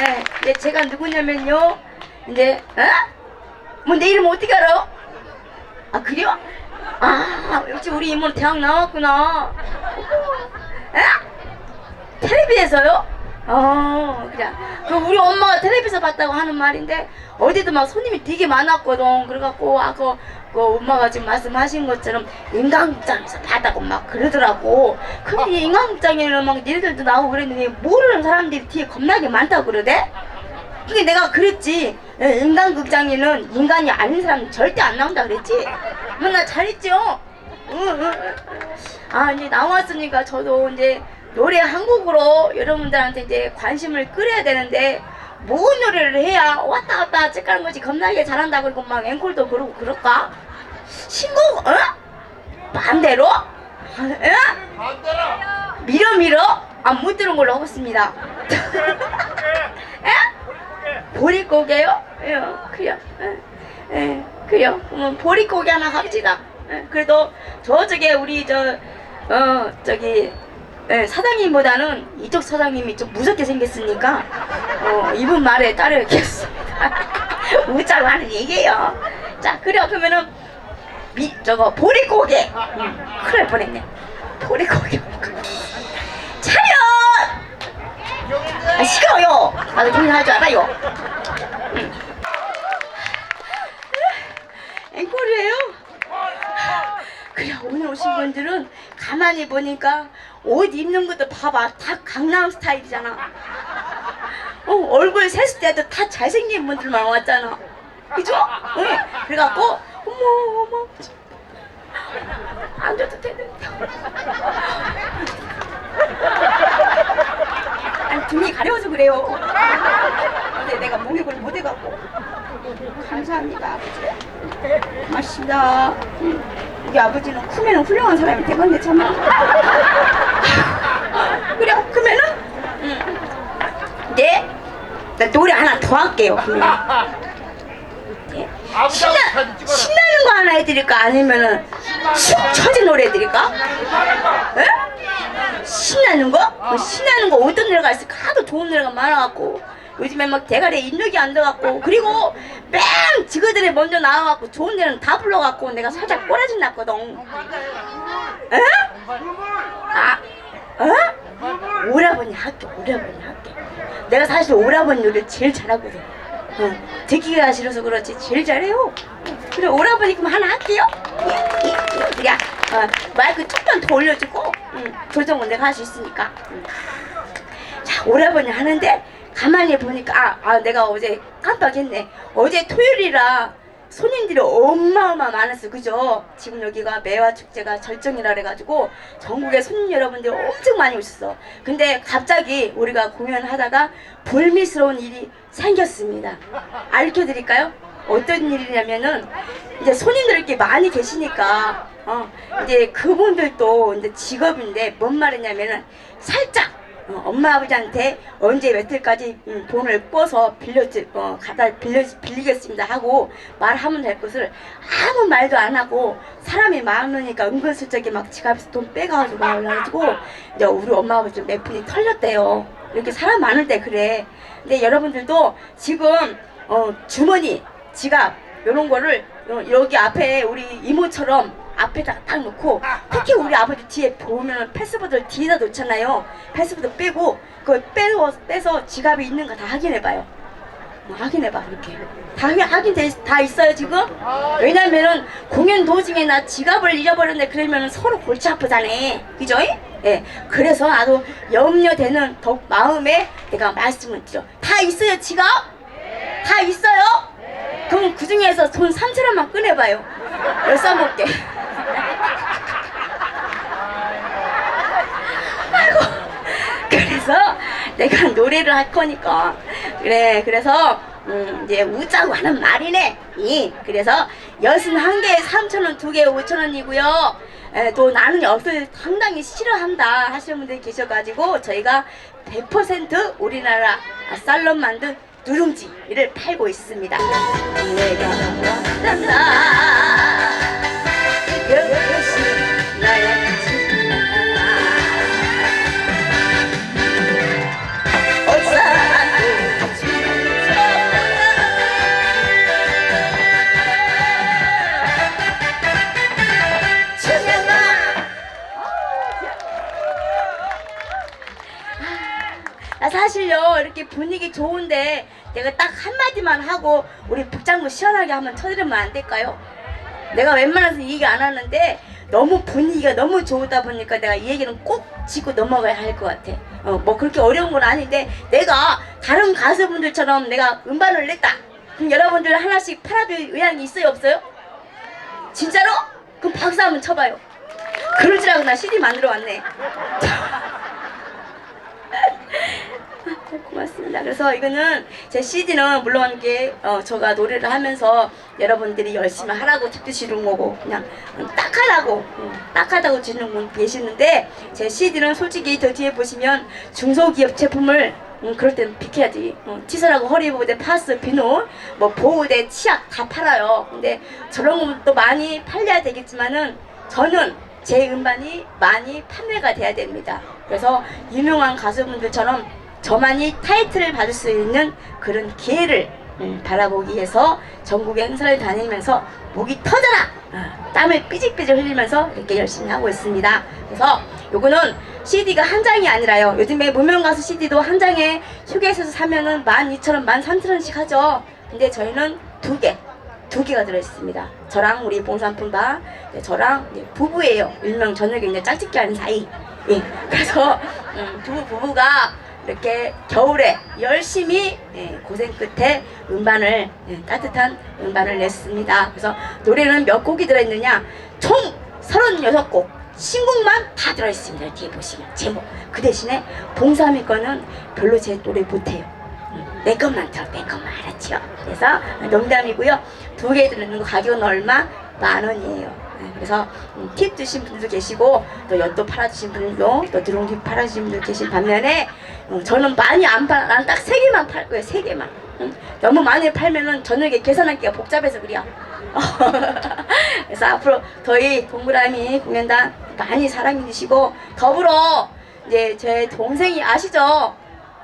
예, 이제 제가 누구냐면요. 이제, 어? 뭐 내 이름 어떻게 알아? 아, 그래요? 아, 역시 우리 이모는 대학 나왔구나. 에? 텔레비에서요? 어, 그래. 그 우리 엄마가 텔레비에서 봤다고 하는 말인데 어디도 막 손님이 되게 많았거든. 그래갖고 아까 그 엄마가 지금 말씀하신 것처럼 인간극장에서 봤다고 막 그러더라고. 근데 이 인간극장에는 막 니들도 나오고 그랬는데 모르는 사람들이 뒤에 겁나게 많다고 그러대? 그게 내가 그랬지. 예, 인간극장에는 인간이 아닌 사람 절대 안 나온다 그랬지. 맨날 잘했죠. 응, 응, 응. 아 이제 나왔으니까 저도 이제 노래 한 곡으로 여러분들한테 이제 관심을 끌어야 되는데 뭔 노래를 해야 왔다 갔다 찌까는 거지 겁나게 잘한다 그러고 막 앵콜도 그러고 그럴까? 신곡 어? 반대로? 에? 밀어 밀어? 안못 들은 걸로 하겠습니다. 에? 보릿고개요? 예, 그래요. 예, 예, 그래요. 그러면 보릿고개 하나 합시다. 예, 그래도 저쪽에 우리 저, 어, 저기, 예, 사장님보다는 이쪽 사장님이 좀 무섭게 생겼으니까, 어, 이분 말에 따르겠습니다. 웃자고 하는 얘기예요. 자, 그래요. 그러면은, 미, 저거, 보릿고개. 음, 큰일 날 뻔했네. 보릿고개. 차렷! 아, 싫어요. 나도 공연할 줄 알아요. 응. 앵콜이에요? 그래 오늘 오신 분들은 가만히 보니까 옷 입는 것도 봐봐 다 강남 스타일이잖아. 어, 얼굴 셌을 때도 다 잘생긴 분들만 왔잖아. 그죠? 응. 그래갖고 어머 어머 안 줘도 되는데. 아니 등이 가려워서 그래요. 근데 내가 목욕을 못 해갖고 감사합니다 아버지. 고맙습니다. 응. 우리 아버지는 크면 훌륭한 사람이 되건데 참. 그래 응. 네. 나 노래 하나 더 할게요. 그러면. 예. 신나, 신나는 거 하나 해드릴까? 아니면은 쑥 처진 노래 해드릴까? 에? 신나는 거? 뭐 신나는 거 어떤 노래가 있을까? 하도 좋은 노래가 많아갖고 요즘에 막 대가리에 입력이 안 돼갖고 그리고 뺑 지그들이 먼저 나와갖고 좋은 노래는 다 불러갖고 내가 살짝 꼬라진 났거든 에? 아, 어? 오라버니 할게 오라버니 할게 내가 사실 오라버니 노래 제일 잘하거든 어, 듣기가 싫어서 그렇지 제일 잘해요 그래 오라버니 그럼 하나 할게요. 그래 어, 마이크 조금만 더 올려주고 음, 조정은 내가 할 수 있으니까. 음. 자 오라버니 하는데 가만히 보니까 아, 아 내가 어제 깜빡했네. 어제 토요일이라 손님들이 어마어마 많았어. 그죠? 지금 여기가 매화 축제가 절정이라 그래가지고 전국의 손님 여러분들 엄청 많이 오셨어. 근데 갑자기 우리가 공연하다가 불미스러운 일이 생겼습니다. 알려드릴까요 어떤 일이냐면은 이제 손님들 이렇게 많이 계시니까 어 이제 그분들도 이제 직업인데 뭔 말이냐면은 살짝 어, 엄마 아버지한테 언제 며칠까지 음, 돈을 꿔서 빌려 어, 갖다 빌려 빌리겠습니다 하고 말하면 될 것을 아무 말도 안 하고 사람이 많으니까 은근슬쩍이 막 지갑에서 돈 빼가지고 올라가지고 이제 우리 엄마 아버지 몇 분이 털렸대요. 이렇게 사람 많을 때 그래. 근데 여러분들도 지금 어, 주머니, 지갑 이런 거를 어, 여기 앞에 우리 이모처럼 앞에다가 딱 놓고 특히 우리 아버지 뒤에 보면 패스보드를 뒤에다 놓잖아요. 패스보드 빼고 그걸 빼고 빼서 지갑에 있는 거다 확인해봐요. 어, 확인해봐 이렇게 다 확인 확인 돼- 다 있어요 지금? 왜냐면은 공연 도중에 나 지갑을 잃어버렸는데 그러면 서로 골치 아프잖아. 그죠? 예. 그래서 나도 염려되는 더욱 마음에 내가 말씀을 드려. 다 있어요 지갑? 다 있어요? 그럼 그 중에서 돈 3천 원만 꺼내봐요. 열싸 먹게. 아이고. 그래서 내가 노래를 할 거니까 그래 그래서 음, 이제 우자고 하는 말이네. 이 그래서 여순 한 개에 3천 원, 두 개에 5천 원이고요. 에, 또 나는 엿을 상당히 싫어한다 하시는 분들이 계셔가지고 저희가 100% 우리나라 쌀로 만든 누룽지를 팔고 있습니다. 하고 우리 북장구 시원하게 한번 쳐드리면 안 될까요? 내가 웬만해서 이 얘기 안 하는데 너무 분위기가 너무 좋다 보니까 내가 이 얘기는 꼭 짚고 넘어가야 할 것 같아. 어, 뭐 그렇게 어려운 건 아닌데 내가 다른 가수분들처럼 내가 음반을 냈다. 그럼 여러분들 하나씩 팔아줄 의향이 있어요 없어요? 진짜로? 그럼 박수 한번 쳐봐요. 그럴 줄 알고 나 CD 만들어 왔네. 고맙습니다. 그래서 이거는 제 CD는 물론 이게 어, 제가 노래를 하면서 여러분들이 열심히 하라고 특히 주는 거고 그냥 딱하다고 음, 딱하다고 주는 분 계시는데 제 CD는 솔직히 저 뒤에 보시면 중소기업 제품을 음, 그럴 땐 비켜야지. 어, 치솔하고 허리보호대, 파스, 비누, 뭐 보호대, 치약 다 팔아요. 근데 저런 것도 많이 팔려야 되겠지만은 저는 제 음반이 많이 판매가 돼야 됩니다. 그래서 유명한 가수분들처럼 저만이 타이틀을 받을 수 있는 그런 기회를 음, 바라보기 위해서 전국의 행사를 다니면서 목이 터져라! 아, 땀을 삐직삐직 흘리면서 이렇게 열심히 하고 있습니다. 그래서 요거는 CD가 한 장이 아니라요. 요즘에 무명 가수 CD도 한 장에 휴게소에서 사면은 12,000원, 13,000원씩 하죠. 근데 저희는 두 개, 두 개가 들어있습니다. 저랑 우리 봉산품바, 네, 저랑 이제 부부예요. 일명 저녁에 이제 짝짓기 하는 사이. 예. 그래서 음, 두 부부가 이렇게 겨울에 열심히 예, 고생 끝에 음반을 예, 따뜻한 음반을 냈습니다. 그래서 노래는 몇 곡이 들어있느냐? 총 36곡. 신곡만 다 들어있습니다. 뒤에 보시면 제목. 그 대신에 봉삼이 거는 별로 제 노래 못해요. 음, 내 것만 들어, 내 것만 알았죠. 그래서 농담이고요. 두 개 들는 거 가격은 얼마? 만 원이에요. 네, 그래서 음, 팁 주신 분들도 계시고 또 엿도 팔아주신 분들도 또 드롱기 팔아주신 분들 계신 반면에 음, 저는 많이 안 팔, 난딱 세 개만 팔 거예요. 세 개만. 음, 너무 많이 팔면은 저녁에 계산하기가 복잡해서 그래요. 그래서 앞으로 저희 동그라미 공연단 많이 사랑해 주시고 더불어 이제 제 동생이 아시죠?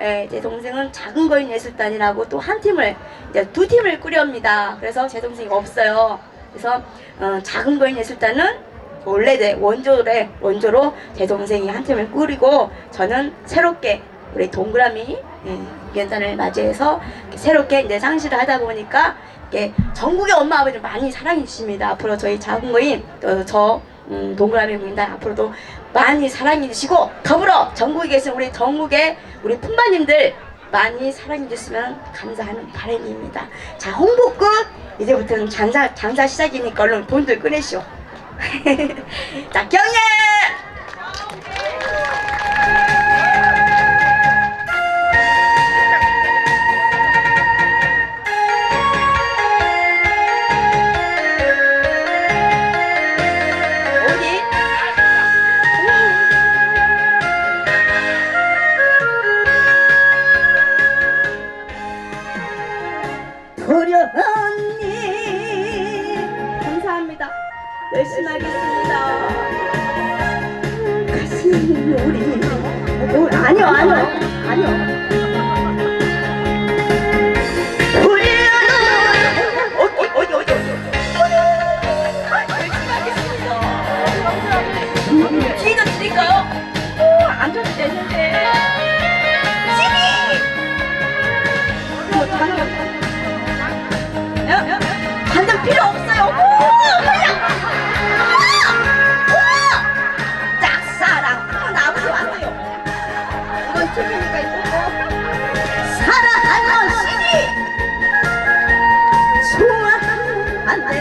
예, 제 동생은 작은 거인 예술단이라고 또 한 팀을 이제 두 팀을 꾸렵니다. 그래서 제 동생이 없어요. 그래서 어, 작은 거인 예술단은 원래 원조래 원조로 제 동생이 한 팀을 꾸리고 저는 새롭게 우리 동그라미 예, 연단을 맞이해서 새롭게 이제 상시를 하다 보니까 이렇게 전국의 엄마 아버지 많이 사랑해 주십니다. 앞으로 저희 작은 거인 또저 음, 동그라미 공인단 앞으로도 많이 사랑해 주시고 더불어 전국에 계신 우리 전국의 우리 품바님들 많이 사랑해 주시면 감사하는 바람입니다. 자 홍보 끝. 이제부터는 장사 장사 시작이니까 얼른 돈들 꺼내시오. 자 경례.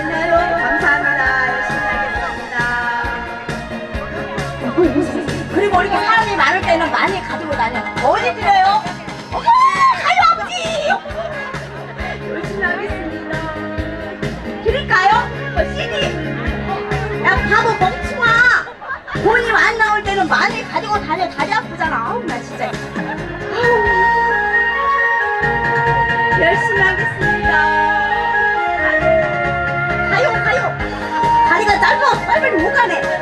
되나요? 감사합니다. 열심히 하겠습니다. 그리고 이렇게 사람이 많을 때는 많이 가지고 다녀. 어디 드려요? 어머, 가요 아버지. 열심히 하겠습니다. 드릴까요? 어, CD. 야 바보 멍충아. 돈이 안 나올 때는 많이 가지고 다녀. 다리 아프잖아. 아우 나 진짜. 열심히 하겠습니다. 다리가 짧아. 빨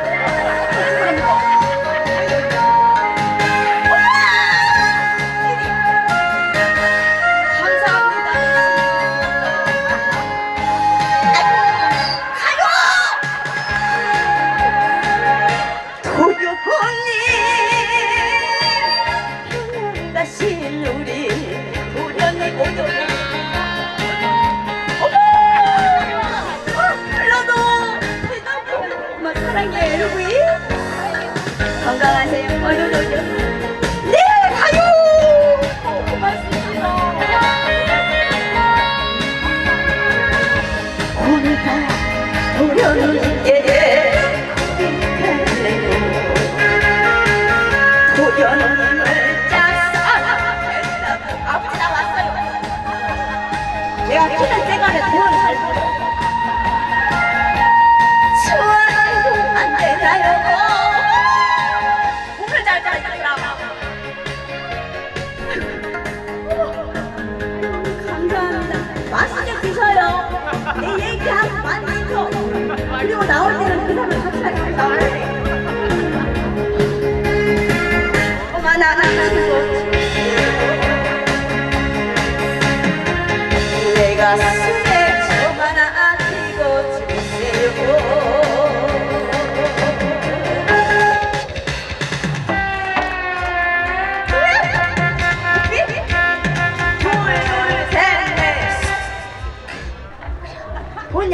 어머나 내가 술에 좀 하나 아끼고 주세요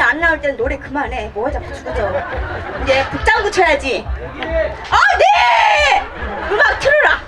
안 나올 땐 노래 그만해. 뭐가 자꾸 죽어져. 이제 북장구 쳐야지. 아 네! 음악 틀어라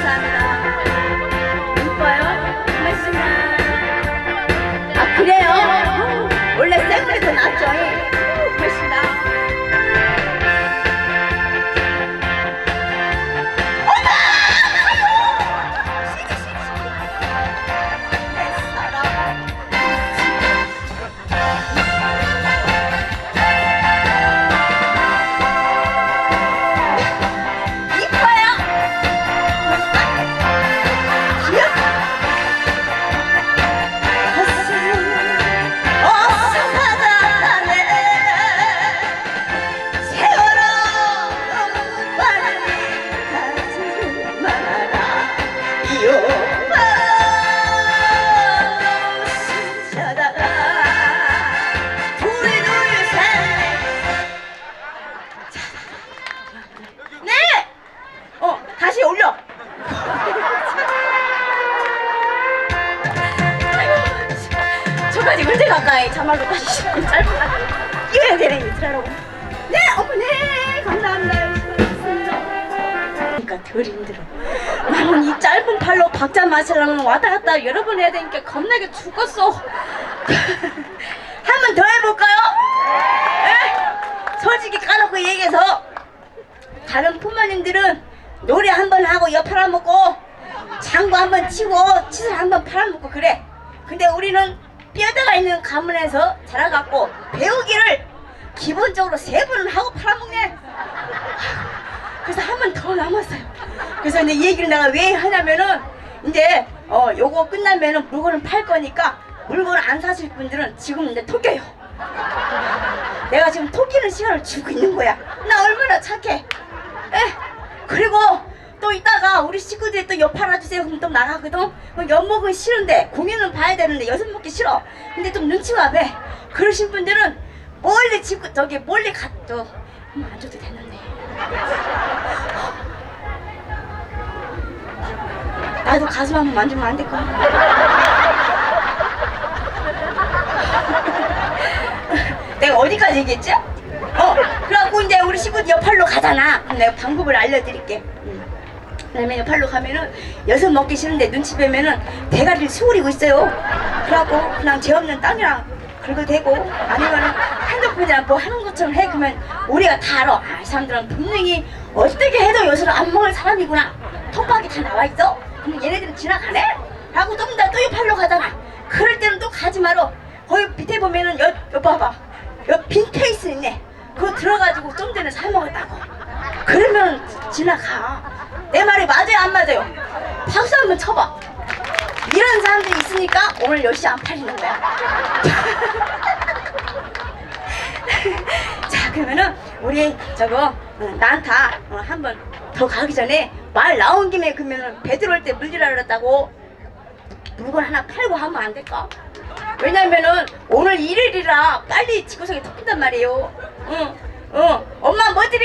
감사합니다 다시 올려. 저까지 언제 가까이 자말로 다시 짧은 거 이어야 되네 이틀하라고 네 어머 네 감사합니다. 그러니까 덜 힘들어. 나는 이 짧은 팔로 박자 맞으려면 왔다 갔다 여러 번 해야 되니까 겁나게 죽었어. 한 번 더 해볼까요? 네? 솔직히 까놓고 얘기해서 다른 부모님들은 노래 한 번 하고 옆 팔아먹고 장구 한 번 치고 치술 한 번 팔아먹고 그래 근데 우리는 뼈대가 있는 가문에서 자라갖고 배우기를 기본적으로 세 번은 하고 팔아먹네 그래서 한 번 더 남았어요 그래서 이제 이 얘기를 내가 왜 하냐면은 이제 어 요거 끝나면은 물건을 팔 거니까 물건을 안 사실 분들은 지금 이제 토껴요 내가 지금 토끼는 시간을 주고 있는 거야. 나 얼마나 착해. 에? 그리고 또 이따가 우리 식구들이 또 옆 팔아주세요. 그럼 또 나가거든. 그럼 엿먹은 싫은데 공연은 봐야 되는데 여섯 먹기 싫어. 근데 좀 눈치가 배. 그러신 분들은 멀리 집고 저기 멀리 갔죠. 음, 안 줘도 되는데. 나도 가슴 한번 만지면 안 될까? 내가 어디까지 얘기했지? 어, 그래갖고 이제 우리 친구 옆팔로 가잖아. 그럼 내가 방법을 알려드릴게. 음. 그다음에 옆팔로 가면은 여섯 먹기 싫은데 눈치 빼면은 대가리를 수그리고 있어요. 그래갖고 그냥 죄 없는 땅이랑 긁어도 되고 아니면은 핸드폰이랑 뭐 하는 것처럼 해. 그러면 우리가 다 알아. 아, 이 사람들은 분명히 어떻게 해도 요새를 안 먹을 사람이구나. 톡박이 다 나와 있어. 그럼 얘네들은 지나가네? 라고 좀 더또 옆팔로 가잖아. 그럴 때는 또 가지 말어. 거기 밑에 보면은 여, 여 봐봐. 여빈 케이스 있네. 그거 들어가지고 좀 전에 사 먹었다고. 그러면 지나가. 내 말이 맞아요, 안 맞아요? 박수 한번 쳐봐. 이런 사람들이 있으니까 오늘 열시 안 팔리는 거야. 자, 그러면은 우리 저거 어, 난타 어, 한번 더 가기 전에 말 나온 김에 그러면은 배 들어올 때 물리라 그랬다고 물건 하나 팔고 하면 안 될까? 왜냐면은 오늘 일요일이라 빨리 지구석에 터진단 말이에요. 응, 응. 엄마 뭐 드릴까?